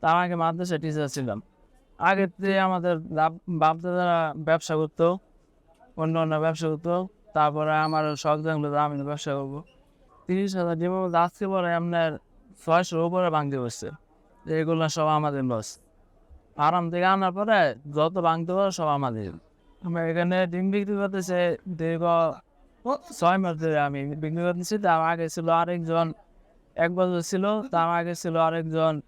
তার আগে মাদ্রাসা টিচার ছিলাম। আগে আমাদের বাপ- দাদারা ব্যবসা করতো, অন্য অন্য ব্যবসা করতো, তারপরে আমার শখ জানলো আমি ব্যবসা করব। তিরিশ হাজার ডিমের মধ্যে আজকে পরে আপনার ছয়শোর উপরে ভাঙতে বসছে। এগুলো সব আমাদের লস আরাম থেকে আনার পরে যত ভাঙতে পারে সব আমাদের। আমরা এখানে ডিম বিক্রি করতেছে, দীর্ঘ ছয় মাস ধরে আমি বিক্রি করতেছি। তার আগে ছিল আরেকজন, এক বছর ছিল, তার আগে ছিল আরেকজন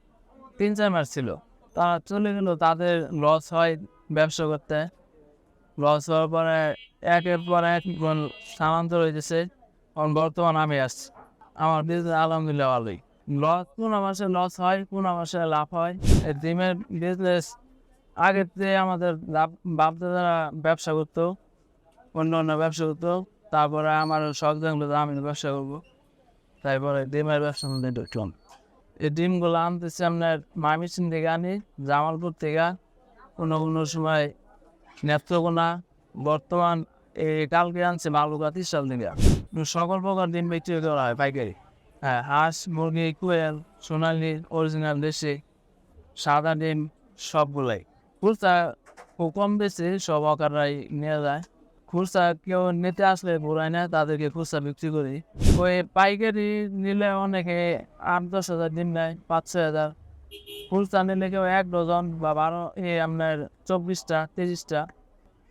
তিন, চার মাস ছিল। তারা চলে গেল, তাদের লস হয় ব্যবসা করতে। লস হওয়ার পরে একের পর এক স্থানান্তর হয়েছে এখন বর্তমান আমি আসছি আমার বিজনেস আলহামদুলিল্লাহ ভালোই। লস কোন মাসে লস হয়, কোন মাসে লাভ হয়, এই ডিমের বিজনেস আগের থেকে আমাদের বাপ- দাদারা ব্যবসা করতো, অন্য অন্য ব্যবসা করতো। তারপরে আমার শখ জানলো আমি ব্যবসা করব। তারপরে ডিমের ব্যবসা মধ্যে এই ডিমগুলো আনতেছি আপনার মামিসিন থেকে আনি, জামালপুর থেকে। কোনো কোনো সময় নেত্রকোনা, বর্তমান এই কালকে আনছে বালুকা তিরশাল থেকে। সকল প্রকার ডিম বিক্রি করা হয় পাইকারি। হ্যাঁ হাঁস, মুরগি, কোয়েল, সোনালি, অরিজিনাল দেশি, সাদা ডিম, সবগুলাই। খুচরা খুব কম বেশি, সব অকাররাই নিয়ে যায়। খুচরা কেউ নিতে আসলে ঘুরায় না, তাদেরকে খুচরা বিক্রি করি। ওই পাইকারি নিলে অনেকে আট, দশ হাজার ডিম নেয়, পাঁচ, ছয় হাজার। খুচরা নিলে কেউ এক ডজন বা বারো, এ আপনার চব্বিশটা, তিরিশটা।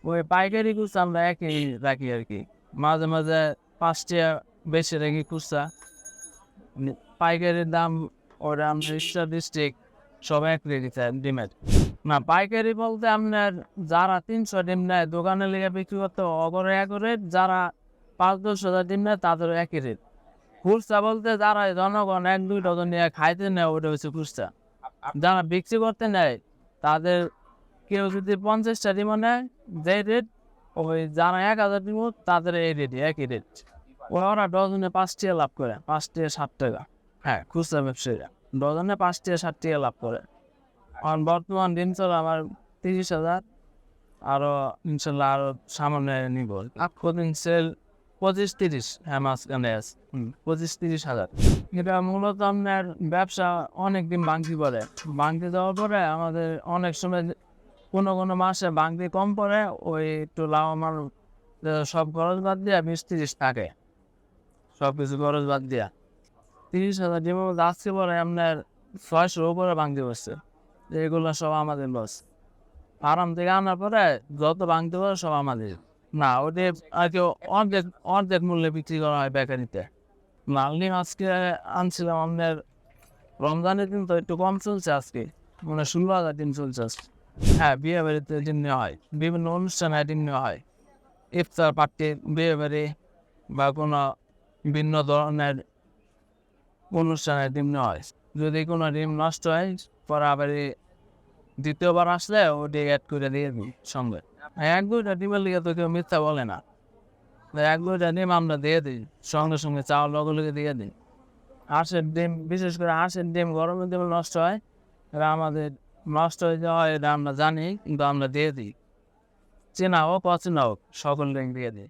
ওই পাইকারি খুচরা আমরা একই রাখি আর কি। মাঝে মাঝে পাঁচটা বেশি রাখি খুচরা। পাইকারির দাম ওরা আমরা ডিস্ট্রিক্ট সব এক রেখেছে ডিমের। না, পাইকারি বলতে আপনার যারা তিনশো ডিম নেয় দোকানে লেগে বিক্রি করতে অগরে এক রেট যারা পাঁচ দশ হাজার ডিম নেয় তাদের একই রেট খুচরা বলতে যারা জনগণ এক, দুই ডজন নিয়ে খাইতে নেয় ওটা হচ্ছে খুচরা। যারা বিক্রি করতে নেয়, তাদের কেউ যদি পঞ্চাশটা ডিমও নেয় যে রেট ওই যারা এক হাজার ডিম তাদের এই রেটই একই রেট ওরা ডজনে পাঁচ টাকা লাভ করে পাঁচ টাকা ষাট টাকা। হ্যাঁ খুচরা ব্যবসায়ীরা, ডজনে পাঁচ টাকা ষাট টাকা লাভ করে। বর্তমান দিন চল আমার তিরিশ হাজার। আরও ইনশাল্লাহ আরও সামনে নিব। প্রতিদিন সেল পঁচিশ তিরিশ হ্যাঁ মাঝখানে আছে। পঁচিশ তিরিশ হাজার। এটা মূলত আপনার ব্যবসা অনেক দিন বাংতি পড়ে। বাংতি দেওয়ার পরে আমাদের অনেক সময় কোনো কোনো মাসে বাংতি কম পড়ে, ওই একটু লাভ আমার সব খরচ বাদ দিয়ে বিশ তিরিশ থাকে। সব কিছু খরচ বাদ দিয়া। তিরিশ হাজার মধ্যে আজকে পরে আপনার ছয়শোর উপরে ভাঙতে বসছে এগুলো সব আমাদের লস আরাম থেকে আনার পরে যত ভাঙতে পারে সব আমাদের। না, ওদের আর কি অর্ধেক অর্ধেক মূল্যে বিক্রি করা হয় বেকারিতে। মালনি আজকে আনছিলাম আপনার, রমজানের দিন তো একটু কম চলছে আজকে। মানে ষোলো হাজার দিন চলছে আজকে। হ্যাঁ বিয়ে বাড়িতে দিন নেওয়া হয়। বিভিন্ন অনুষ্ঠানে দিন নেওয়া হয়। ইফতার পার্টি, বিয়ে বাড়ি বা কোনো ভিন্ন ধরনের অনুষ্ঠানে ডিম নেওয়া হয়। যদি কোনো ডিম নষ্ট হয়, পরে আবার দ্বিতীয়বার আসলে ওটি অ্যাড করে দিয়ে সঙ্গে। এক দুইটা ডিমের লিগে তো কেউ মিথ্যা বলে না। এক দুইটা ডিম আমরা দিয়ে দিই, সঙ্গে সঙ্গে চাউল লগে লগে দিয়ে দিই। হাঁসের ডিম, বিশেষ করে হাঁসের ডিম গরমের ডিম নষ্ট হয় এটা আমাদের নষ্ট হয়ে যাওয়া এটা আমরা জানি, কিন্তু আমরা দিয়ে দিই। চেনা হোক, অচেনা হোক, সকল ডিম দিয়ে দিই।